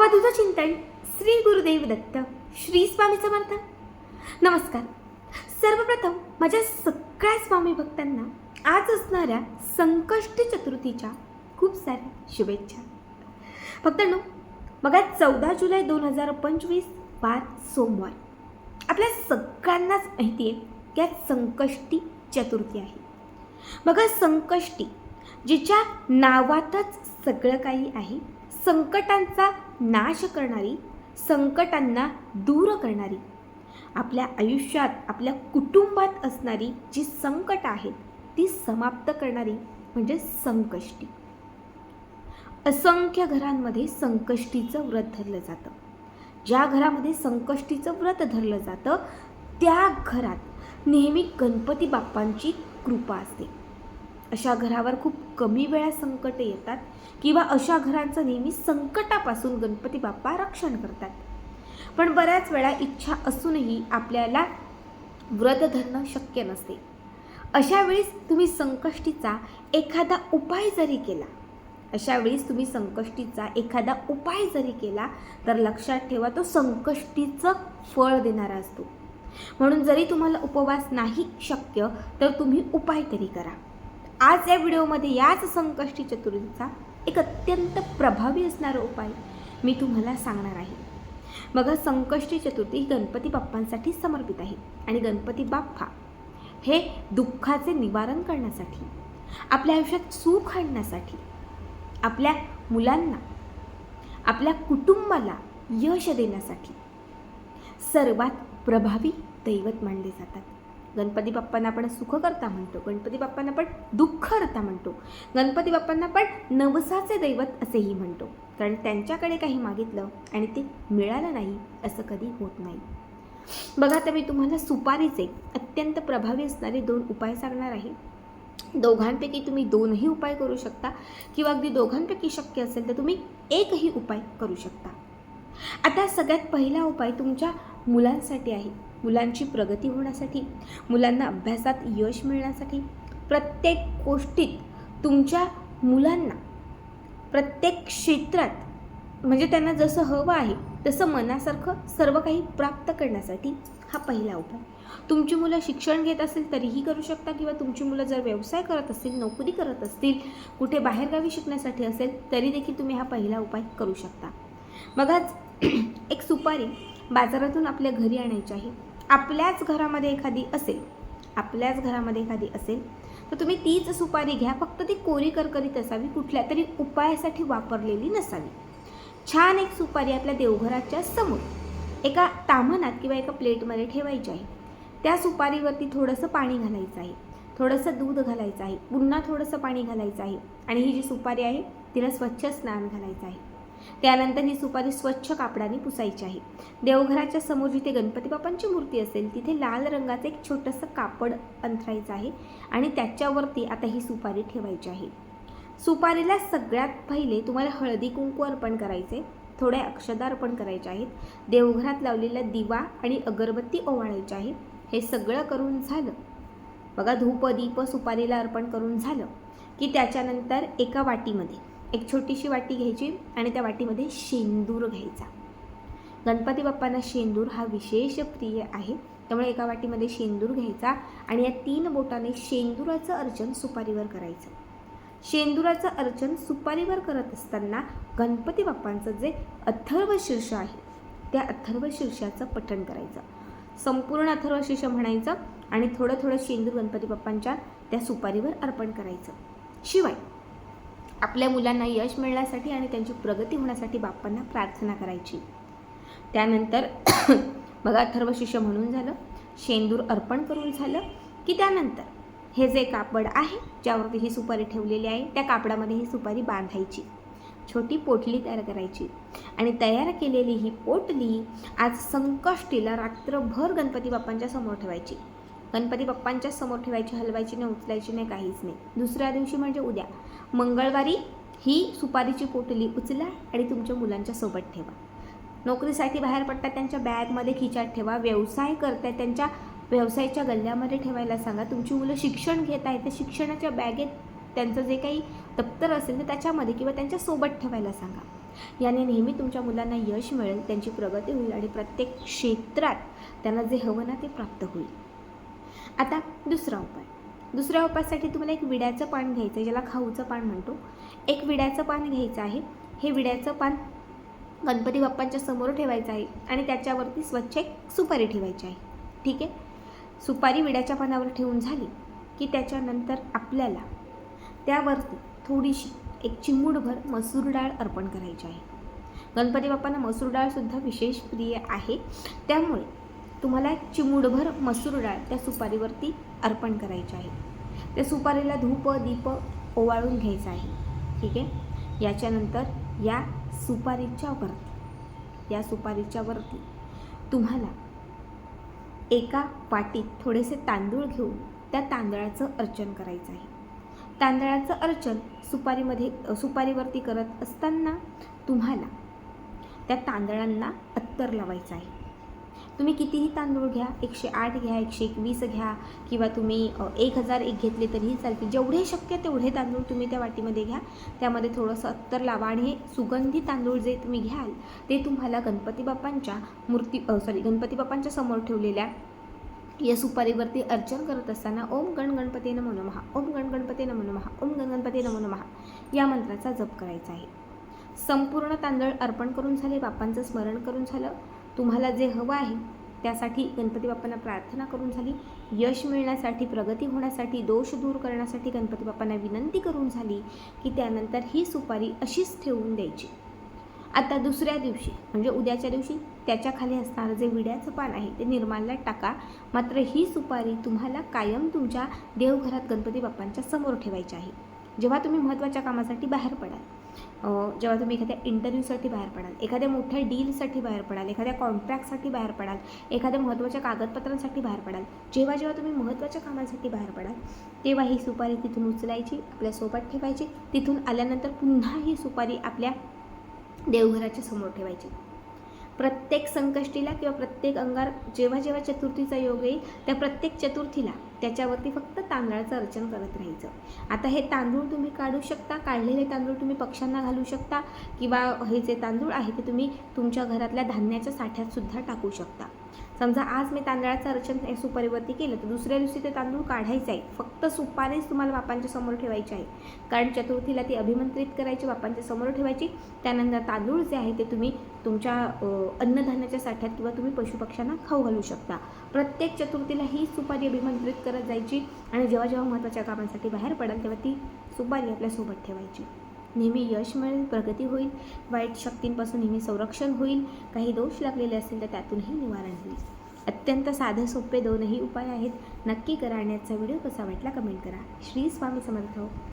अवधूत चिंतन श्री गुरुदेव दत्त श्री स्वामी समर्थ नमस्कार. सर्वप्रथम माझ्या सगळ्या स्वामी भक्तांना आज असणाऱ्या संकष्ट चतुर्थीच्या खूप साऱ्या शुभेच्छा. भक्तांनो बघा चौदा जुलै दोन हजार पंचवीस वार सोमवार. आपल्या सगळ्यांनाच माहिती आहे की आज संकष्टी चतुर्थी आहे. बघा संकष्टी जिच्या नावातच सगळं काही आहे संकटांचा नाश करणारी संकटांना दूर करणारी आपल्या आयुष्यात आपल्या कुटुंबात असणारी जी संकट आहेत ती समाप्त करणारी म्हणजे संकष्टी. असंख्य घरांमध्ये संकष्टीचं व्रत धरलं जातं. ज्या घरामध्ये संकष्टीचं व्रत धरलं जातं त्या घरात नेहमी गणपती बाप्पांची कृपा असते. अशा घरावर खूप कमी वेळा संकटे येतात किंवा अशा घरांचं नेहमी संकटापासून गणपती बाप्पा रक्षण करतात. पण बऱ्याच वेळा इच्छा असूनही आपल्याला व्रत धरणं शक्य नसते. अशा वेळेस तुम्ही संकष्टीचा एखादा उपाय जरी केला अशा वेळेस तुम्ही संकष्टीचा एखादा उपाय जरी केला तर लक्षात ठेवा तो संकष्टीचं फळ देणारा असतो. म्हणून जरी तुम्हाला उपवास नाही शक्य तर तुम्ही उपाय तरी करा. आज या व्हिडिओमध्ये याच संकष्टी चतुर्थीचा एक अत्यंत प्रभावी असणारा उपाय मी तुम्हाला सांगणार आहे. बघा संकष्टी चतुर्थी ही गणपती बाप्पांसाठी समर्पित आहे आणि गणपती बाप्पा हे दुःखाचे निवारण करण्यासाठी आपल्या आयुष्यात सुख आणण्यासाठी आपल्या मुलांना आपल्या कुटुंबाला यश देण्यासाठी सर्वात प्रभावी दैवत मानले जातात. गणपती बाप्पांना आपण सुखकर्ता म्हणतो गणपती बाप्पांना पण दुःखकर्ता म्हणतो गणपती बाप्पांना पण नवसाचे दैवत असेही म्हणतो. कारण त्यांच्याकडे काही मागितलं आणि ते मिळालं नाही असं कधी होत नाही. बघा तर मी तुम्हाला सुपारीचे अत्यंत प्रभावी असणारे दोन उपाय सांगणार आहे. दोघांपैकी तुम्ही दोनही उपाय करू शकता किंवा अगदी दोघांपैकी शक्य असेल तर तुम्ही एकही उपाय करू शकता. आता सगळ्यात पहिला उपाय तुमच्या मुलांसाठी आहे. मुलांची प्रगती होण्यासाठी मुलांना अभ्यासात यश मिळण्यासाठी प्रत्येक गोष्टीत तुमच्या मुलांना प्रत्येक क्षेत्रात म्हणजे त्यांना जसं हवं आहे तसं मनासारखं सर्व काही प्राप्त करण्यासाठी हा पहिला उपाय तुमची मुलं शिक्षण घेत असेल तरीही करू शकता किंवा तुमची मुलं जर व्यवसाय करत असतील नोकरी करत असतील कुठे बाहेरगावी शिकण्यासाठी असेल तरी देखील तुम्ही हा पहिला उपाय करू शकता. बघाच एक सुपारी बाजारातून आपल्या घरी आणायची आहे. आपल्याच घरामध्ये एखादी असेल आपल्याच घरामध्ये एखादी असेल तर तुम्ही तीच सुपारी घ्या. फक्त ती कोरी करकरीत असावी कुठल्या तरी उपायासाठी वापरलेली नसावी. छान एक सुपारी आपल्या देवघराच्या समोर एका तामणात किंवा एका प्लेटमध्ये ठेवायची आहे. त्या सुपारीवरती थोडंसं पाणी घालायचं आहे. थोडंसं दूध घालायचं आहे. पुन्हा थोडंसं पाणी घालायचं आहे. आणि ही जी सुपारी आहे तिला स्वच्छ स्नान घालायचं आहे. त्यानंतर ही सुपारी स्वच्छ कापडाने पुसायची आहे. देवघराच्या समोर जिथे गणपती बाप्पांची मूर्ती असेल तिथे लाल रंगाचं एक छोटंसं कापड अंथरायचं आहे आणि त्याच्यावरती आता ही सुपारी ठेवायची आहे. सुपारीला सगळ्यात पहिले तुम्हाला हळदी कुंकू अर्पण करायचे थोडे अक्षदा अर्पण करायचे आहेत. देवघरात लावलेला दिवा आणि अगरबत्ती ओवाळायची आहे. हे सगळं करून झालं. बघा धूप दीप सुपारीला अर्पण करून झालं की त्याच्यानंतर एका वाटीमध्ये एक छोटीशी वाटी घ्यायची आणि त्या वाटीमध्ये शेंदूर घ्यायचा. गणपती बाप्पांना शेंदूर हा विशेष प्रिय आहे. त्यामुळे एका वाटीमध्ये शेंदूर घ्यायचा आणि या तीन बोटाने शेंदुराचं अर्चन सुपारीवर करायचं. शेंदुराचं अर्चन सुपारीवर करत असताना गणपती बाप्पांचं जे अथर्व शीर्ष आहे त्या अथर्व शीर्षाचं पठण करायचं. संपूर्ण अथर्व शीर्ष म्हणायचं आणि थोडं थोडं शेंदूर गणपती बाप्पांच्या त्या सुपारीवर अर्पण करायचं. शिवाय आपल्या मुलांना यश मिळण्यासाठी आणि त्यांची प्रगती होण्यासाठी बाप्पांना प्रार्थना करायची. त्यानंतर बघा अथर्व शिष्य म्हणून झालं शेंदूर अर्पण करून झालं की त्यानंतर हे जे कापड आहे ज्यावरती ही सुपारी ठेवलेली आहे त्या कापडामध्ये ही सुपारी बांधायची. छोटी पोटली तयार करायची. आणि तयार केलेली ही पोटली आज संकष्टीला रात्रभर गणपती बाप्पांच्या समोर ठेवायची. गणपती बाप्पांच्या समोर ठेवायची हलवायची नाही उचलायची नाही काहीच नाही. दुसऱ्या दिवशी म्हणजे उद्या. मंगळवारी ही सुपारीची पोटली उचला आणि तुमच्या मुलांच्या सोबत ठेवा. नोकरीसाठी बाहेर पडतात त्यांच्या बॅगमध्ये खिचात ठेवा. व्यवसाय करताय त्यांच्या व्यवसायाच्या गल्ल्यामध्ये ठेवायला सांगा. तुमची मुलं शिक्षण घेत आहेत तर शिक्षणाच्या बॅगेत त्यांचं जे काही दप्तर असेल तर त्याच्यामध्ये किंवा त्यांच्यासोबत ठेवायला सांगा. याने नेहमी तुमच्या मुलांना यश मिळेल त्यांची प्रगती होईल आणि प्रत्येक क्षेत्रात त्यांना जे हवं ना ते प्राप्त होईल. आता दुसरा उपाय. दुसऱ्या उपायासाठी तुम्हाला एक विड्याचं पान घ्यायचं आहे ज्याला खाऊचं पान म्हणतो. एक विड्याचं पान घ्यायचं आहे. हे विड्याचं पान गणपती बाप्पांच्या समोर ठेवायचं आहे आणि त्याच्यावरती स्वच्छ एक सुपारी ठेवायची आहे. ठीक आहे? सुपारी विड्याच्या पानावर ठेवून झाली की त्याच्यानंतर आपल्याला त्यावरती थोडीशी एक चिमूडभर मसूर डाळ अर्पण करायची आहे. गणपती बाप्पांना मसूर डाळसुद्धा विशेष प्रिय आहे. त्यामुळे तुम्हाला एक चिमूटभर मसूर डाळ त्या सुपारीवरती अर्पण करायची आहे. त्या सुपारीला धूप दीप ओवाळून घ्यायचं आहे. ठीक आहे? याच्यानंतर या सुपारीच्या वरती या सुपारीच्या वरती तुम्हाला एका वाटीत थोडेसे तांदूळ घेऊन त्या तांदळाचं अर्चन करायचं आहे. तांदळाचं अर्चन सुपारीमध्ये सुपारीवरती करत असताना तुम्हाला त्या तांदळांना अत्तर लावायचं आहे. तुम्ही कितीही तांदूळ घ्या एकशे आठ घ्या एकशे एकवीस घ्या किंवा तुम्ही एक हजार एक घेतले तरीही चालतील. जेवढे शक्य तेवढे तांदूळ तुम्ही त्या वाटीमध्ये घ्या. त्यामध्ये थोडंसं अत्तर लावा आणि हे सुगंधी तांदूळ जे तुम्ही घ्याल ते तुम्हाला गणपती बाप्पांच्या मूर्ती सॉरी गणपती बाप्पांच्या समोर ठेवलेल्या या सुपारीवरती अर्चन करत असताना ओम गण गणपती नमो नमः ओम गण गणपती नमो नमः ओम गण गणपती नमो नमः या मंत्राचा जप करायचा आहे. संपूर्ण तांदळ अर्पण करून झाले बाप्पांचं स्मरण करून झालं. तुम्हाला जे हवं आहे त्यासाठी गणपती बाप्पांना प्रार्थना करून झाली. यश मिळण्यासाठी प्रगती होण्यासाठी दोष दूर करण्यासाठी गणपती बाप्पांना विनंती करून झाली की त्यानंतर ही सुपारी अशीच ठेवून द्यायची. आता दुसऱ्या दिवशी म्हणजे उद्याच्या दिवशी त्याच्याखाली असणारं जे विड्याचं पान आहे ते निर्माल्यात टाका. मात्र ही सुपारी तुम्हाला कायम तुमच्या देवघरात गणपती बाप्पांच्या समोर ठेवायची आहे. जेव्हा तुम्ही महत्त्वाच्या कामासाठी बाहेर पडाल जेव्हा तुम्ही एखाद्या इंटरव्ह्यूसाठी बाहेर पडाल एखाद्या मोठ्या डीलसाठी बाहेर पडाल एखाद्या कॉन्ट्रॅक्टसाठी बाहेर पडाल एखाद्या महत्त्वाच्या कागदपत्रांसाठी बाहेर पडाल जेव्हा जेव्हा तुम्ही महत्त्वाच्या कामासाठी बाहेर पडाल तेव्हा ही सुपारी तिथून उचलायची आपल्यासोबत ठेवायची तिथून आल्यानंतर पुन्हा ही सुपारी आपल्या देवघराच्या समोर ठेवायची. प्रत्येक संकष्टीला किंवा प्रत्येक अंगार जेव्हा जेव्हा चतुर्थीचा योग येईल त्या प्रत्येक चतुर्थीला त्याच्यावरती फक्त तांदळाचं अर्चन करत राहायचं. आता हे तांदूळ तुम्ही काढू शकता काढलेले तांदूळ तुम्ही पक्ष्यांना घालू शकता किंवा हे जे तांदूळ आहे ते तुम्ही तुमच्या घरातल्या धान्याच्या साठ्यातसुद्धा टाकू शकता. समजा आज मी तांदळाचं अर्चन सुपारीवरती केलं तर दुसऱ्या दिवशी ते तांदूळ काढायचं आहे फक्त सुपारीच तुम्हाला बापांच्या समोर ठेवायची आहे कारण चतुर्थीला ती अभिमंत्रित करायची बापांच्या समोर ठेवायची. त्यानंतर तांदूळ जे आहे ते तुम्ही तुमच्या अन्नधान्याच्या साठ्यात किंवा तुम्ही पशुपक्ष्यांना खाऊ घालू शकता. प्रत्येक चतुर्थीला ही सुपारी अभिमंत्रित करत जायची आणि जेव्हा जेव्हा महत्त्वाच्या कामांसाठी बाहेर पडाल तेव्हा ती सुपारी आपल्यासोबत ठेवायची. नेहमी यश मिळेल प्रगती होईल वाईट शक्तींपासून नेहमी संरक्षण होईल. काही दोष लागलेले असतील तर त्यातूनही निवारण होईल. अत्यंत साधे सोपे दोनही उपाय आहेत. नक्की करा आणि आजचा व्हिडिओ कसा वाटला कमेंट करा. श्री स्वामी समर्थ.